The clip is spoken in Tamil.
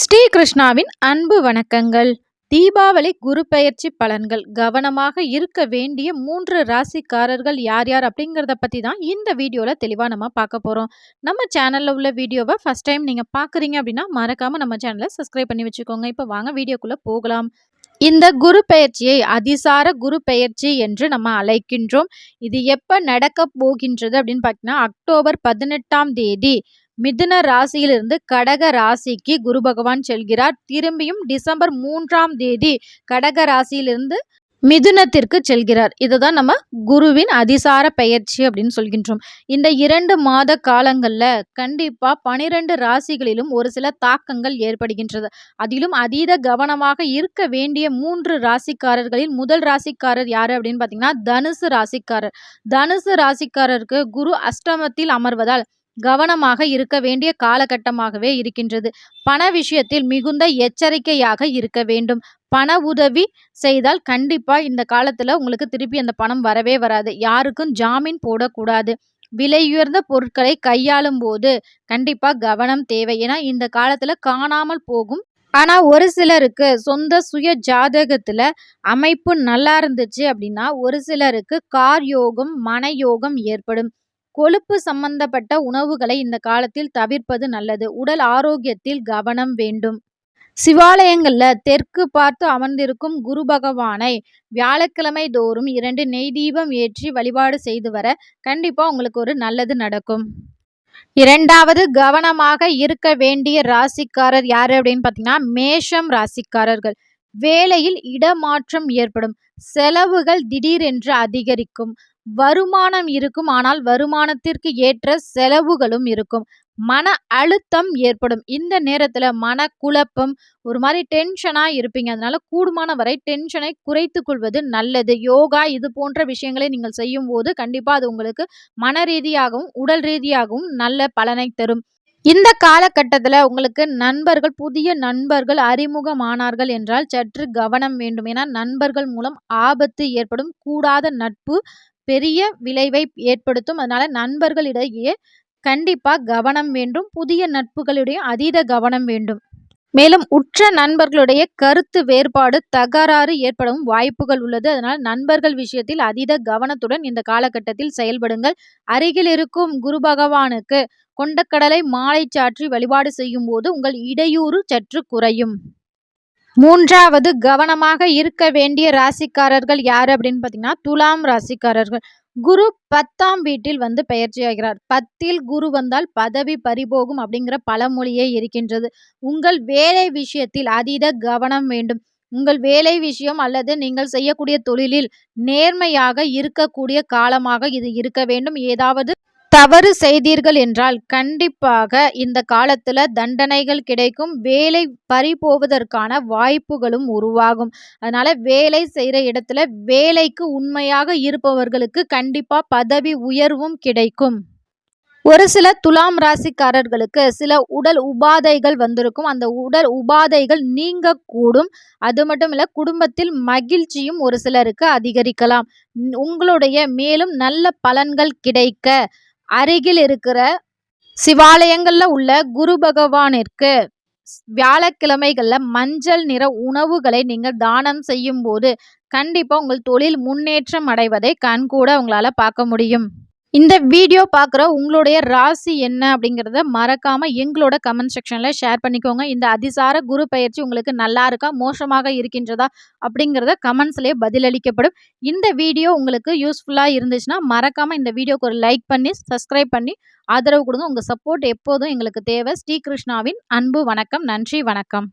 ஸ்ரீ கிருஷ்ணாவின் அன்பு வணக்கங்கள். தீபாவளி குரு பெயர்ச்சி பலன்கள். கவனமாக இருக்க வேண்டிய மூன்று ராசிக்காரர்கள் யார் யார் அப்படிங்கிறத பற்றி தான் இந்த வீடியோவில் தெளிவாக நம்ம பார்க்க போகிறோம் நம்ம சேனலில் உள்ள வீடியோவை ஃபஸ்ட் டைம் நீங்கள் பார்க்குறீங்க அப்படின்னா மறக்காமல் நம்ம சேனலை சப்ஸ்கிரைப் பண்ணி வச்சுக்கோங்க. இப்போ வாங்க வீடியோக்குள்ளே போகலாம். இந்த குரு பெயர்ச்சியை அதிசார குரு பெயர்ச்சி என்று நம்ம அழைக்கின்றோம். இது எப்போ நடக்க போகின்றது அப்படின்னு பார்த்தீங்கன்னா அக்டோபர் பதினெட்டாம் தேதி. மிதுன ராசியிலிருந்து கடக ராசிக்கு குரு பகவான் செல்கிறார். திரும்பியும் டிசம்பர் மூன்றாம் தேதி கடக ராசியிலிருந்து மிதுனத்திற்கு செல்கிறார். இதுதான் நம்ம குருவின் அதிசார பெயர்ச்சி அப்படின்னு சொல்கின்றோம். இந்த இரண்டு மாத காலங்களில் கண்டிப்பாக பனிரெண்டு ராசிகளிலும் ஒரு சில தாக்கங்கள் ஏற்படுகின்றது. அதிலும் அதீத கவனமாக இருக்க வேண்டிய மூன்று ராசிக்காரர்களில் முதல் ராசிக்காரர் யார் அப்படின்னு பார்த்தீங்கன்னா தனுசு ராசிக்காரர். தனுசு ராசிக்காரருக்கு குரு அஷ்டமத்தில் அமர்வதால் கவனமாக இருக்க வேண்டிய காலகட்டமாகவே இருக்கின்றது. பண விஷயத்தில் மிகுந்த எச்சரிக்கையாக இருக்க வேண்டும். பண உதவி செய்தால் கண்டிப்பாக இந்த காலத்தில் உங்களுக்கு திருப்பி அந்த பணம் வரவே வராது. யாருக்கும் ஜாமீன் போடக்கூடாது. விலையுயர்ந்த பொருட்களை கையாளும் போது கண்டிப்பாக கவனம் தேவை. ஏன்னா இந்த காலத்தில் காணாமல் போகும். ஆனால் ஒரு சிலருக்கு சொந்த சுய ஜாதகத்தில் அமைப்பு நல்லா இருந்துச்சு அப்படின்னா ஒரு சிலருக்கு கார் யோகம் மன யோகம் ஏற்படும். கொழுப்பு சம்பந்தப்பட்ட உணவுகளை இந்த காலத்தில் தவிர்ப்பது நல்லது. உடல் ஆரோக்கியத்தில் கவனம் வேண்டும். சிவாலயங்கள்ல தெற்கு பார்த்து அமர்ந்திருக்கும் குரு பகவானை வியாழக்கிழமை தோறும் இரண்டு நெய் தீபம் ஏற்றி வழிபாடு செய்து வர கண்டிப்பா உங்களுக்கு ஒரு நல்லது நடக்கும். இரண்டாவது கவனமாக இருக்க வேண்டிய ராசிக்காரர் யார் அப்படின்னு பார்த்தீங்கன்னா மேஷம் ராசிக்காரர்கள். வேலையில் இடமாற்றம் ஏற்படும். செலவுகள் திடீரென்று அதிகரிக்கும். வருமானம் இருக்கும் ஆனால் வருமானத்திற்கு ஏற்ற செலவுகளும் இருக்கும். மன அழுத்தம் ஏற்படும். இந்த நேரத்தில் மன குழப்பம் ஒரு மாதிரி டென்ஷனாக இருப்பீங்க. அதனால கூடுமான வரை டென்ஷனை குறைத்து கொள்வது நல்லது. யோகா இது போன்ற விஷயங்களை நீங்கள் செய்யும் போது கண்டிப்பாக அது உங்களுக்கு மன ரீதியாகவும் உடல் ரீதியாகவும் நல்ல பலனை தரும். இந்த காலகட்டத்தில் உங்களுக்கு நண்பர்கள் புதிய நண்பர்கள் அறிமுகமானார்கள் என்றால் சற்று கவனம் வேண்டும். ஏன்னா நண்பர்கள் மூலம் ஆபத்து ஏற்படும் கூடாத நட்பு பெரிய விளைவை ஏற்படுத்தும். அதனால நண்பர்களிடையே கண்டிப்பாக கவனம் வேண்டும். புதிய நட்புகளிடையும் அதீத கவனம் வேண்டும். மேலும் உற்ற நண்பர்களுடைய கருத்து வேறுபாடு தகராறு ஏற்படவும் வாய்ப்புகள் உள்ளது. அதனால் நண்பர்கள் விஷயத்தில் அதீத கவனத்துடன் இந்த காலகட்டத்தில் செயல்படுங்கள். அருகில் இருக்கும் குரு பகவானுக்கு கொண்டக்கடலை மாலை சாற்றி வழிபாடு செய்யும் போது உங்கள் இடையூறு சற்று குறையும். மூன்றாவது கவனமாக இருக்க வேண்டிய ராசிக்காரர்கள் யார் அப்படின்னு பார்த்தீங்கன்னா துலாம் ராசிக்காரர்கள். குரு பத்தாம் வீட்டில் வந்து பயிற்சி ஆகிறார் பத்தில் குரு வந்தால் பதவி பறிபோகும் அப்படிங்கிற பழமொழியே இருக்கின்றது. உங்கள் வேலை விஷயத்தில் அதீத கவனம் வேண்டும். உங்கள் வேலை விஷயம் அல்லது நீங்கள் செய்யக்கூடிய தொழிலில் நேர்மையாக இருக்கக்கூடிய காலமாக இது இருக்க வேண்டும். ஏதாவது தவறு செய்தீர்கள் என்றால் கண்டிப்பாக இந்த காலத்துல தண்டனைகள் கிடைக்கும். வேலை பறி போவதற்கான வாய்ப்புகளும் உருவாகும். அதனால வேலை செய்கிற இடத்துல வேலைக்கு உண்மையாக இருப்பவர்களுக்கு கண்டிப்பா பதவி உயர்வும் கிடைக்கும். ஒரு சில துலாம் ராசிக்காரர்களுக்கு சில உடல் உபாதைகள் வந்திருக்கும். அந்த உடல் உபாதைகள் நீங்கக்கூடும். அது மட்டும் இல்லை குடும்பத்தில் மகிழ்ச்சியும் ஒரு சிலருக்கு அதிகரிக்கலாம். உங்களுடைய மேலும் நல்ல பலன்கள் கிடைக்க அருகில் இருக்கிற சிவாலயங்களில் உள்ள குரு பகவானிற்கு வியாழக்கிழமைகளில் மஞ்சள் நிற உணவுகளை நீங்கள் தானம் செய்யும் போது கண்டிப்பாக உங்கள் தொழில் முன்னேற்றம் அடைவதை கண்கூட உங்களால் பார்க்க முடியும். இந்த வீடியோ பார்க்குற உங்களுடைய ராசி என்ன அப்படிங்கிறத மறக்காமல் எங்களோட கமெண்ட் செக்ஷனில் ஷேர் பண்ணிக்கோங்க. இந்த அதிசார குரு பயிற்சி உங்களுக்கு நல்லா இருக்கா மோசமாக இருக்கின்றதா அப்படிங்கிறத கமெண்ட்ஸ்லேயே பதிலளிக்கப்படும். இந்த வீடியோ உங்களுக்கு யூஸ்ஃபுல்லாக இருந்துச்சுன்னா மறக்காமல் இந்த வீடியோக்கு ஒரு லைக் பண்ணி சப்ஸ்கிரைப் பண்ணி ஆதரவு கொடுங்க. உங்கள் சப்போர்ட் எப்போதும் எங்களுக்கு தேவை. ஸ்ரீகிருஷ்ணாவின் அன்பு வணக்கம் நன்றி வணக்கம்.